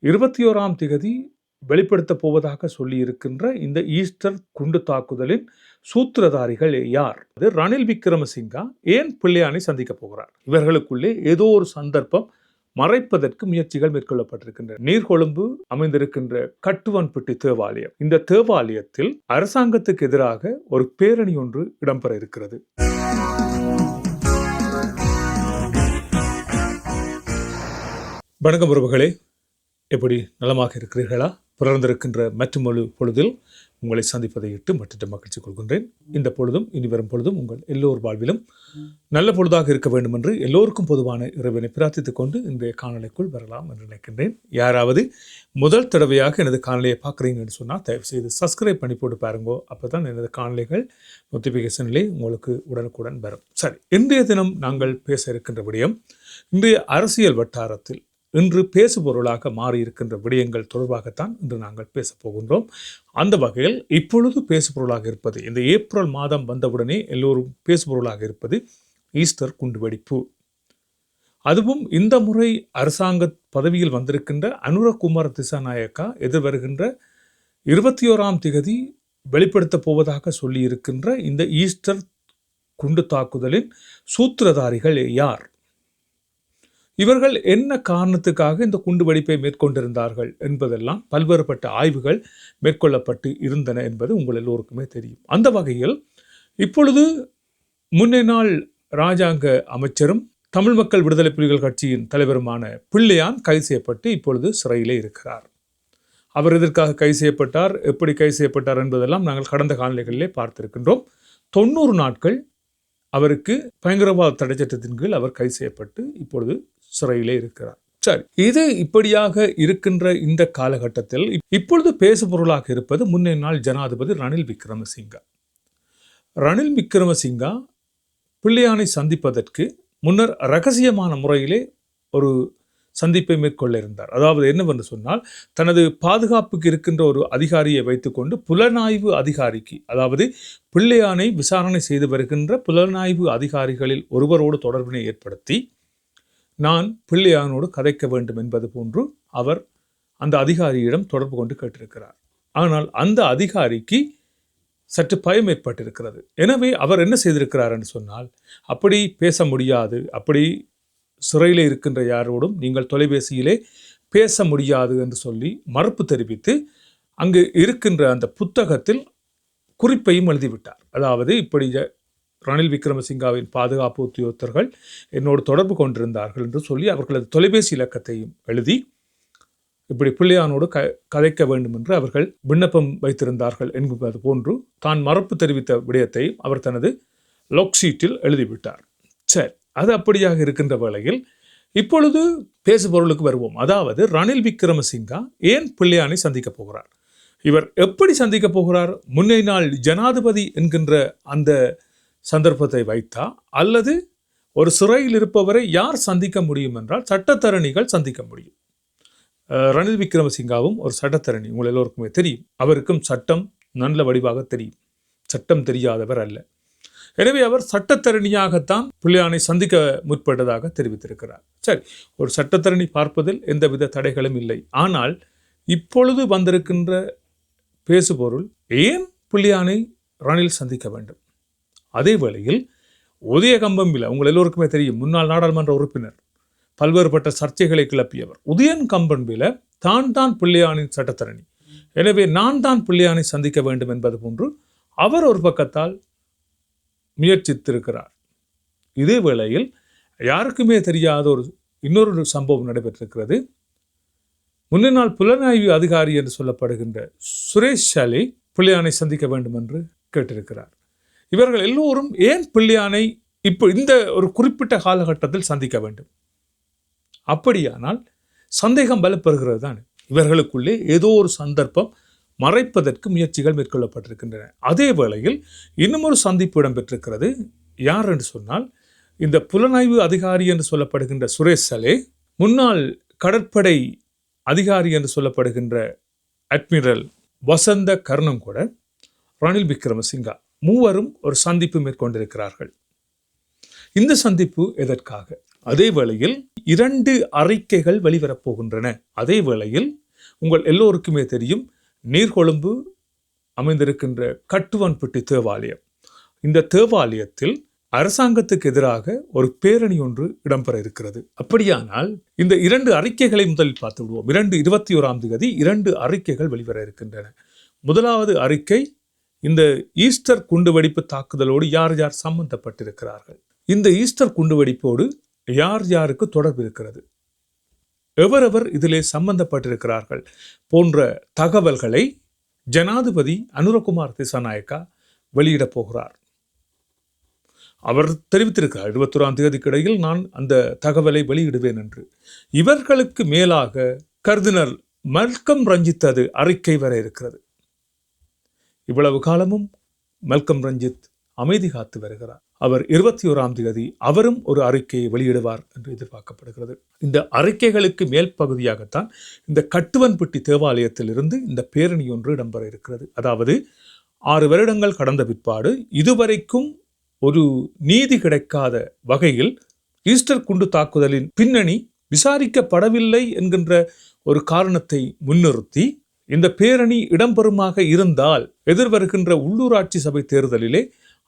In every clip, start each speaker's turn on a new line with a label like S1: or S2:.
S1: இருபத்தி ஓராம் திகதி வெளிப்படுத்தப் போவதாக சொல்லியிருக்கின்ற இந்த ஈஸ்டர் குண்டு தாக்குதலின் சூத்திரதாரிகள் யார்? அது ரணில் விக்ரமசிங்கா. ஏன் பிள்ளையானை சந்திக்கப் போகிறார்? இவர்களுக்குள்ளே ஏதோ ஒரு சந்தர்ப்பம் மறைப்பதற்கு முயற்சிகள் மேற்கொள்ளப்பட்டிருக்கின்றன. நீர்கொழும்பு அமைந்திருக்கின்ற கட்டுவன்பட்டி தேவாலயம். இந்த தேவாலயத்தில் அரசாங்கத்துக்கு எதிராக ஒரு பேரணி ஒன்று இடம்பெற இருக்கிறது. வணக்கம் உறவுகளே. எப்படி நலமாக இருக்கிறீர்களா? பிறந்திருக்கின்ற மற்றொரு பொழுதில் உங்களை சந்திப்பதை இட்டு மற்ற மகிழ்ச்சி கொள்கின்றேன். இந்த பொழுதும் இனி வரும் பொழுதும் உங்கள் எல்லோர் வாழ்விலும் நல்ல பொழுதாக இருக்க வேண்டும் என்று எல்லோருக்கும் பொதுவான இறைவனை பிரார்த்தித்துக் கொண்டு இந்த காணொலிக்குள் வரலாம் என்று நினைக்கின்றேன். யாராவது முதல் தடவையாக எனது காணொலியை பார்க்குறீங்கன்னு சொன்னால் தயவு செய்து சப்ஸ்கிரைப் பண்ணி போட்டு பாருங்கோ. அப்போ தான் எனது காணொலிகள் நோட்டிஃபிகேஷனிலே உங்களுக்கு உடனுக்குடன் வரும். சரி இன்றைய தினம் நாங்கள் பேச இருக்கின்ற விடயம் இன்றைய அரசியல் வட்டாரத்தில் இன்று பேசுபொருளாக மாறியிருக்கின்ற விடயங்கள் தொடர்பாகத்தான் இன்று நாங்கள் பேசப் போகின்றோம். அந்த வகையில் இப்பொழுது பேசுபொருளாக இருப்பது இந்த ஏப்ரல் மாதம் வந்தவுடனே எல்லோரும் பேசுபொருளாக இருப்பது ஈஸ்டர் குண்டுவெடிப்பு. அதுவும் இந்த முறை அரசாங்க பதவியில் வந்திருக்கின்ற அனுரகுமார் திசாநாயக்கா எதிர்வருகின்ற இருபத்தி ஓராம் திகதி வெளிப்படுத்தப் போவதாக சொல்லியிருக்கின்ற இந்த ஈஸ்டர் குண்டு தாக்குதலின் சூத்திரதாரிகள் யார்? இவர்கள் என்ன காரணத்துக்காக இந்த குண்டுவெடிப்பை மேற்கொண்டிருந்தார்கள் என்பதெல்லாம் பல்வேறுபட்ட ஆய்வுகள் மேற்கொள்ளப்பட்டு இருந்தன என்பது உங்கள் எல்லோருக்குமே தெரியும். அந்த வகையில் இப்பொழுது முன்னே நாள் ராஜாங்க அமைச்சரும் தமிழ் மக்கள் விடுதலை புலிகள் கட்சியின் தலைவருமான பிள்ளையான் கைது செய்யப்பட்டு இப்பொழுது சிறையிலே இருக்கிறார். அவர் எதற்காக கைது செய்யப்பட்டார் எப்படி கைது செய்யப்பட்டார் என்பதெல்லாம் நாங்கள் கடந்த காலநிலைகளிலே பார்த்திருக்கின்றோம். தொண்ணூறு நாட்கள் அவருக்கு பயங்கரவாத தடை சட்டத்தின் கீழ் அவர் கைது செய்யப்பட்டு இப்பொழுது சிறையிலே இருக்கிறார். சரி இது இப்படியாக இருக்கின்ற இந்த காலகட்டத்தில் இப்பொழுது பேசு பொருளாக இருப்பது முன்னே நாள் ஜனாதிபதி ரணில் விக்ரமசிங்கா. ரணில் விக்ரமசிங்கா பிள்ளையானை சந்திப்பதற்கு முன்னர் ரகசியமான முறையிலே ஒரு சந்திப்பை மேற்கொள்ள இருந்தார். அதாவது என்னவென்று சொன்னால் தனது பாதுகாப்புக்கு இருக்கின்ற ஒரு அதிகாரியை வைத்துக்கொண்டு புலனாய்வு அதிகாரிக்கு அதாவது பிள்ளையானை விசாரணை செய்து வருகின்ற புலனாய்வு அதிகாரிகளில் ஒருவரோடு தொடர்பினை ஏற்படுத்தி நான் பிள்ளையானோடு கதைக்க வேண்டும் என்பது போன்று அவர் அந்த அதிகாரியிடம் தொடர்பு கொண்டு கேட்டிருக்கிறார். ஆனால் அந்த அதிகாரிக்கு சற்று பயம் ஏற்பட்டிருக்கிறது. எனவே அவர் என்ன செய்திருக்கிறார் என்று சொன்னால் அப்படி பேச முடியாது. அப்படி சிறையில் இருக்கின்ற யாரோடும் நீங்கள் தொலைபேசியிலே பேச முடியாது என்று சொல்லி மறுப்பு தெரிவித்து அங்கு இருக்கின்ற அந்த புத்தகத்தில் குறிப்பையும் எழுதிவிட்டார். அதாவது இப்படி ரணில் விக்ரமசிங்காவின் பாதுகாப்பு உத்தியோகத்தர்கள் என்னோடு தொடர்பு கொண்டிருந்தார்கள் என்று சொல்லி அவர்களது தொலைபேசி இலக்கத்தையும் எழுதி இப்படி பிள்ளையானோடு க கதைக்க வேண்டும் என்று அவர்கள் விண்ணப்பம் வைத்திருந்தார்கள் என்பது போன்று தான் மறுப்பு தெரிவித்த விடயத்தையும் அவர் தனது லொக்ஷீட்டில் எழுதிவிட்டார். சரி அது அப்படியாக இருக்கின்ற வேளையில் இப்பொழுது பேசுபொருளுக்கு வருவோம். அதாவது ரணில் விக்ரமசிங்கா ஏன் பிள்ளையானை சந்திக்கப் போகிறார்? இவர் எப்படி சந்திக்கப் போகிறார்? முன்னே நாள் ஜனாதிபதி என்கின்ற அந்த சந்தர்ப்பத்தை வைத்தா அல்லது ஒரு சிறையில் இருப்பவரை யார் சந்திக்க முடியும் என்றால் சட்டத்தரணிகள் சந்திக்க முடியும். ரணில் விக்ரமசிங்காவும் ஒரு சட்டத்தரணி உங்கள் எல்லோருக்குமே தெரியும். அவருக்கும் சட்டம் நல்ல வடிவாக தெரியும். சட்டம் தெரியாதவர் அல்ல. எனவே அவர் சட்டத்தரணியாகத்தான் பிள்ளையானை சந்திக்க முற்பட்டதாக தெரிவித்திருக்கிறார். சரி ஒரு சட்டத்தரணி பார்ப்பதில் எந்தவித தடைகளும் இல்லை. ஆனால் இப்பொழுது வந்திருக்கின்ற பேசுபொருள் ஏன் புள்ளியானை ரணில் சந்திக்க வேண்டும்? அதே வேளையில் உதயகம்பம்பில் உங்கள் எல்லோருக்குமே தெரியும் முன்னாள் நாடாளுமன்ற உறுப்பினர் பல்வேறுபட்ட சர்ச்சைகளை கிளப்பியவர். உதயன் கம்பன்பில தான் தான் பிள்ளையானின் சட்டத்தரணி. எனவே நான் தான் பிள்ளையானை சந்திக்க வேண்டும் என்பது போன்று அவர் ஒரு பக்கத்தால் முயற்சித்திருக்கிறார். இதே வேளையில் யாருக்குமே தெரியாத ஒரு இன்னொரு சம்பவம் நடைபெற்றிருக்கிறது. முன்ன நாள் புலனாய்வு அதிகாரி என்று சொல்லப்படுகின்ற சுரேஷ் சாலை பிள்ளையானை சந்திக்க வேண்டும் என்று கேட்டிருக்கிறார். இவர்கள் எல்லோரும் ஏன் பிள்ளையானை இப்போ இந்த ஒரு குறிப்பிட்ட காலகட்டத்தில் சந்திக்க வேண்டும்? அப்படியானால் சந்தேகம் பலப்பெறுகிறது தான். இவர்களுக்குள்ளே ஏதோ ஒரு சந்தர்ப்பம் மறைப்பதற்கு முயற்சிகள் மேற்கொள்ளப்பட்டிருக்கின்றன. அதே வேளையில் இன்னும் ஒரு சந்திப்பு இடம்பெற்றிருக்கிறது. யார் என்று சொன்னால் இந்த புலனாய்வு அதிகாரி என்று சொல்லப்படுகின்ற சுரேஷ் சலே முன்னாள் கடற்படை அதிகாரி என்று சொல்லப்படுகின்ற அட்மிரல் வசந்த கர்ணம் கூட ரணில் விக்ரமசிங்கா மூவரும் ஒரு சந்திப்பு மேற்கொண்டிருக்கிறார்கள். இந்த சந்திப்பு எதற்காக? அதே வேளையில் இரண்டு அறிக்கைகள் வெளிவரப்போகின்றன அதே வேளையில் உங்கள் எல்லோருக்குமே தெரியும் நீர்கொழும்பு அமைந்திருக்கின்ற கட்டுவன்பட்டி தேவாலயம். இந்த தேவாலயத்தில் அரசாங்கத்துக்கு எதிராக ஒரு பேரணி ஒன்று இடம்பெற இருக்கிறது. அப்படியானால் இந்த இரண்டு அறிக்கைகளை முதலில் பார்த்து விடுவோம் இரண்டு இருபத்தி ஓராம் தேதி இரண்டு அறிக்கைகள் வெளிவர இருக்கின்றன. முதலாவது அறிக்கை இந்த ஈஸ்டர் குண்டுவெடிப்பு தாக்குதலோடு யார் யார் சம்பந்தப்பட்டிருக்கிறார்கள்? இந்த ஈஸ்டர் குண்டுவெடிப்போடு யார் யாருக்கு தொடர்பு இருக்கிறது? எவரெவர் இதிலே சம்பந்தப்பட்டிருக்கிறார்கள் போன்ற தகவல்களை ஜனாதிபதி அனுரகுமார் திசாநாயக்கா வெளியிடப் போகிறார். அவர் தெரிவித்திருக்கிறார் இருபத்தொராம் தேதிக்கு இடையில் நான் அந்த தகவலை வெளியிடுவேன் என்று. இவர்களுக்கு மேலாக கர்தினர் மல்கம் ரஞ்சித் அது அறிக்கை வர இருக்கிறது. இவ்வளவு காலமும் மல்கம் ரஞ்சித் அமைதி காத்து வருகிறார். அவர் இருபத்தி ஓராம் தேதி அவரும் ஒரு அறிக்கையை வெளியிடுவார் என்று எதிர்பார்க்கப்படுகிறது. இந்த அறிக்கைகளுக்கு மேல் பகுதியாகத்தான் இந்த கட்டுவன்பட்டி தேவாலயத்திலிருந்து இந்த பேரணி ஒன்று இடம்பெற இருக்கிறது. அதாவது ஆறு வருடங்கள் கடந்த பிற்பாடு இதுவரைக்கும் ஒரு நீதி கிடைக்காத வகையில் ஈஸ்டர் குண்டு தாக்குதலின் பின்னணி விசாரிக்கப்படவில்லை என்கின்ற ஒரு காரணத்தை முன்னிறுத்தி இந்த பேரணி இடம்பெறுமாக இருந்தால் எதிர்வருகின்ற உள்ளூராட்சி சபை தேர்தலிலே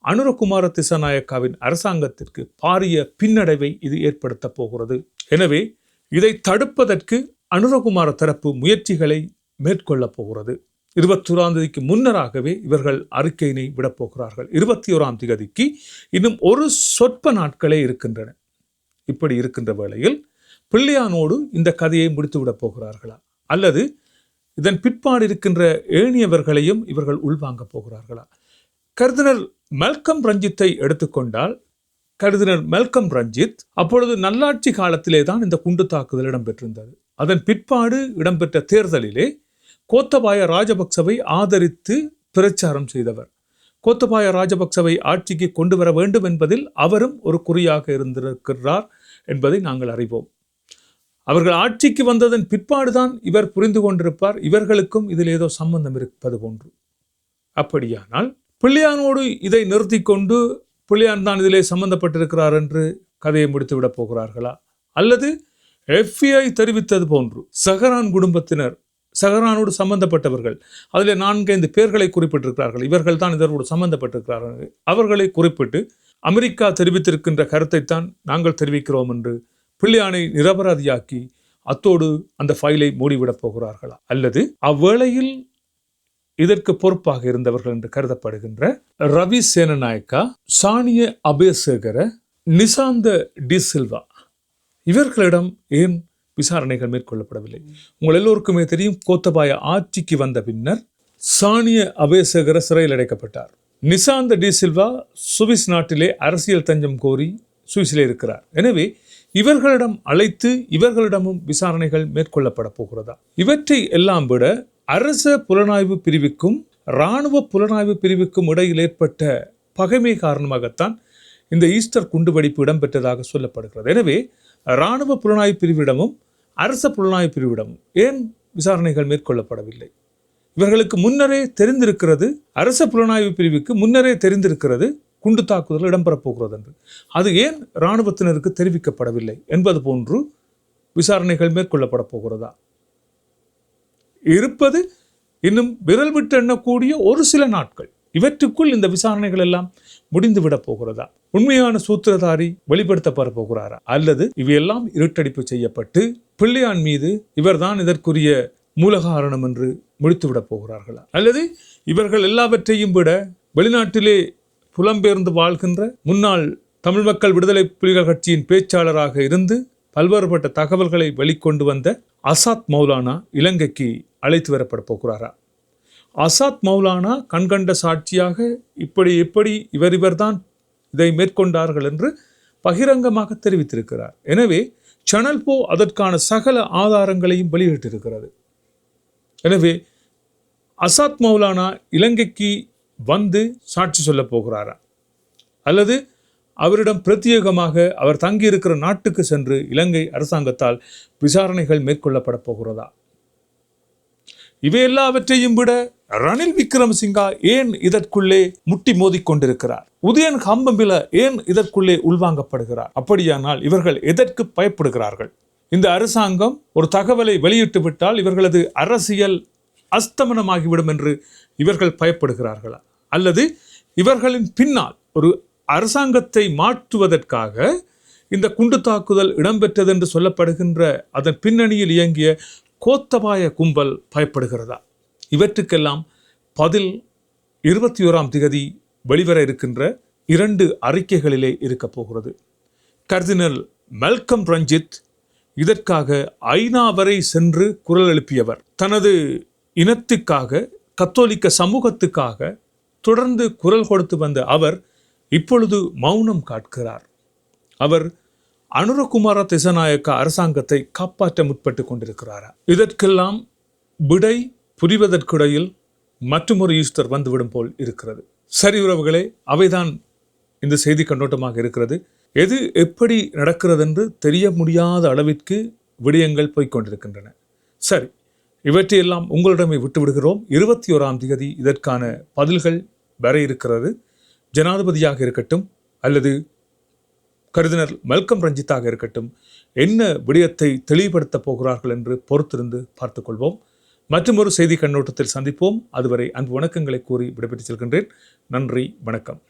S1: அனுரகுமார திசாநாயக்காவின் அரசாங்கத்திற்கு பாரிய பின்னடைவை இது ஏற்படுத்த போகிறது. எனவே இதை தடுப்பதற்கு அனுரகுமார தரப்பு முயற்சிகளை மேற்கொள்ளப் போகிறது. இருபத்தி ஓராம் தேதிக்கு முன்னராகவே இவர்கள் அறிக்கையினை விடப்போகிறார்கள் இருபத்தி ஓராம் தேதிக்கு இன்னும் ஒரு சொற்ப நாட்களே இருக்கின்றன. இப்படி இருக்கின்ற வேளையில் பிள்ளையானோடு இந்த கதையை முடித்துவிடப் போகிறார்களா? அல்லது இதன் பிற்பாடு இருக்கின்ற ஏனியவர்களையும் இவர்கள் உள்வாங்கப் போகிறார்களா? கருதினர் மெல்கம் ரஞ்சித்தை எடுத்துக்கொண்டால் கருதினர் மெல்கம் ரஞ்சித் அப்பொழுது நல்லாட்சி காலத்திலே தான் இந்த குண்டு தாக்குதல் இடம்பெற்றிருந்தது. அதன் பிற்பாடு இடம்பெற்ற தேர்தலிலே கோத்தபாய ராஜபக்சவை ஆதரித்து பிரச்சாரம் செய்தவர். கோத்தபாய ராஜபக்சவை ஆட்சிக்கு கொண்டு வர வேண்டும் என்பதில் அவரும் ஒரு குறியாக இருந்திருக்கிறார் என்பதை நாங்கள் அறிவோம். அவர்கள் ஆட்சிக்கு வந்ததன் பிற்பாடுதான் இவர் புரிந்து கொண்டிருப்பார். இவர்களுக்கும் இதில் ஏதோ சம்பந்தம் இருப்பது போன்று. அப்படியானால் பிள்ளையானோடு இதை நிறுத்தி கொண்டு பிள்ளையான் தான் இதிலே சம்பந்தப்பட்டிருக்கிறார் என்று கதையை முடித்துவிடப் போகிறார்களா? அல்லது எஃப்ஐ தெரிவித்தது போன்று சஹரான் குடும்பத்தினர் சஹரானோடு சம்பந்தப்பட்டவர்கள் அதில் நான்கைந்து பேர்களை குறிப்பிட்டிருக்கிறார்கள். இவர்கள் தான் இதனோடு சம்பந்தப்பட்டிருக்கிறார்கள் அவர்களை குறிப்பிட்டு அமெரிக்கா தெரிவித்திருக்கின்ற கருத்தைத்தான் நாங்கள் தெரிவிக்கிறோம் என்று பிள்ளையானை நிரபராதியாக்கி அத்தோடு அந்த ஃபைலை மூடிவிடப் போகிறார்களா? அல்லது அவ்வேளையில் இதற்கு பொறுப்பாக இருந்தவர்கள் என்று கருதப்படுகின்ற ரவி சேனநாயக்கா சானிய அபேசேகர நிசாந்த டி சில்வா இவர்களிடம் ஏன் விசாரணைகள் மேற்கொள்ளப்படவில்லை? உங்கள் எல்லோருக்குமே தெரியும் கோத்தபாய ஆட்சிக்கு வந்த பின்னர் சானிய அபேசேகர சிறையில் அடைக்கப்பட்டார். நிசாந்த டி சில்வா சுவிஸ் நாட்டிலே அரசியல் தஞ்சம் கோரி சுவிஸிலே இருக்கிறார். எனவே இவர்களிடம் அழைத்து இவர்களிடமும் விசாரணைகள் மேற்கொள்ளப்பட போகிறதா? இவற்றை எல்லாம் விட அரச புலனாய்வு பிரிவுக்கும் இராணுவ புலனாய்வு பிரிவுக்கும் இடையில் ஏற்பட்ட பகைமை காரணமாகத்தான் இந்த ஈஸ்டர் குண்டுவெடிப்பு இடம்பெற்றதாக சொல்லப்படுகிறது. எனவே இராணுவ புலனாய்வு பிரிவிடமும் அரச புலனாய்வு பிரிவிடமும் ஏன் விசாரணைகள் மேற்கொள்ளப்படவில்லை? இவர்களுக்கு முன்னரே தெரிந்திருக்கிறது அரச புலனாய்வு பிரிவுக்கு முன்னரே தெரிந்திருக்கிறது குண்டு தாக்குதல் இடம்பெறப் போகிறது என்று அது ஏன் இராணுவத்தினருக்கு தெரிவிக்கப்படவில்லை என்பது போன்று விசாரணைகள் மேற்கொள்ளப்பட போகிறதா? இருப்பது இன்னும் விரல் விட்டு எண்ணக்கூடிய ஒரு சில நாட்கள். இவற்றுக்குள் இந்த விசாரணைகள் எல்லாம் முடிந்து விட போகிறதா? உண்மையான சூத்திரதாரி வெளிப்படுத்தப்பட போகிறாரா? அல்லது இவையெல்லாம் இருட்டடிப்பு செய்யப்பட்டு பிள்ளையான் மீது இவர்தான் இதற்குரிய மூலகாரணம் என்று முடித்துவிடப் போகிறார்களா? அல்லது இவர்கள் எல்லாவற்றையும் விட வெளிநாட்டிலே புலம்பெயர்ந்து வாழ்கின்ற முன்னாள் தமிழ் மக்கள் விடுதலை புலிகள் கட்சியின் பேச்சாளராக இருந்து பல்வேறுபட்ட தகவல்களை வெளிக்கொண்டு வந்த அசாத் மௌலானா இலங்கைக்கு அழைத்து வரப்பட போகிறாரா? அசாத் மௌலானா கண்கண்ட சாட்சியாக இப்படி எப்படி இவர் இவர்தான் இதை மேற்கொண்டார்கள் என்று பகிரங்கமாக தெரிவித்திருக்கிறார். எனவே சேனல் போ அதற்கான சகல ஆதாரங்களையும் வெளியிட்டிருக்கிறது. எனவே அசாத் மௌலானா இலங்கைக்கு வந்து சாட்சி சொல்லப் போகிறாரா? அல்லது அவரிடம் பிரத்யேகமாக அவர் தங்கியிருக்கிற நாட்டுக்கு சென்று இலங்கை அரசாங்கத்தால் விசாரணைகள் மேற்கொள்ளப்பட போகிறதா? இவை எல்லாவற்றையும் விட ரணில் விக்ரமசிங்கா ஏன் இதற்குள்ளே முட்டி மோதிக்கொண்டிருக்கிறார் உதயன் ஹம்பம்பில ஏன் இதற்குள்ளே உள்வாங்கப்படுகிறார்? அப்படியானால் இவர்கள் எதற்கு பயப்படுகிறார்கள்? இந்த அரசாங்கம் ஒரு தகவலை வெளியிட்டு விட்டால் இவர்களது அரசியல் அஸ்தமனமாகிவிடும் என்று இவர்கள் பயப்படுகிறார்களா? அல்லது இவர்களின் பின்னால் ஒரு அரசாங்கத்தை மாற்றுவதற்காக இந்த குண்டு தாக்குதல் இடம்பெற்றது என்று சொல்லப்படுகின்ற அதன் பின்னணியில் இயங்கிய கோத்தபாய கும்பல் பயப்படுகிறதா? இவற்றுக்கெல்லாம் பதில் இருபத்தி ஓராம் திகதி வெளிவர இருக்கின்ற இரண்டு அறிக்கைகளிலே இருக்கப் போகிறது. கர்தினல் மெல்கம் ரஞ்சித் இதற்காக ஐநா வரை சென்று குரல் எழுப்பியவர். தனது இனத்துக்காக கத்தோலிக்க சமூகத்துக்காக தொடர்ந்து குரல் கொடுத்து வந்த அவர் இப்பொழுது மௌனம் காட்கிறார். அவர் அனுரகுமார திசநாயக்க அரசாங்கத்தை காப்பாற்ற முற்பட்டு கொண்டிருக்கிறாரா? இதற்கெல்லாம் விடை புரிவதற்கிடையில் மற்றொரு ஈஸ்டர் வந்துவிடும் போல் இருக்கிறது. சரி உறவுகளே அவைதான் இந்த செய்தி கண்ணோட்டமாக இருக்கிறது. எது எப்படி நடக்கிறது என்று தெரிய முடியாத அளவிற்கு விடயங்கள் போய்க் கொண்டிருக்கின்றன. சரி இவற்றையெல்லாம் உங்களிடமே விட்டுவிடுகிறோம். இருபத்தி ஓராம் தேதி இதற்கான பதில்கள் வர இருக்கிறது. ஜனாதிபதியாக இருக்கட்டும் அல்லது கருதினர் மல்கம் ரஞ்சித்தாக இருக்கட்டும் என்ன விடயத்தை தெளிவுபடுத்தப் போகிறார்கள் என்று பொறுத்திருந்து பார்த்துக்கொள்வோம் மற்றும் ஒரு செய்தி கண்ணோட்டத்தில் சந்திப்போம். அதுவரை அன்பு வணக்கங்களை கூறி விடைபெற்று செல்கின்றேன். நன்றி வணக்கம்.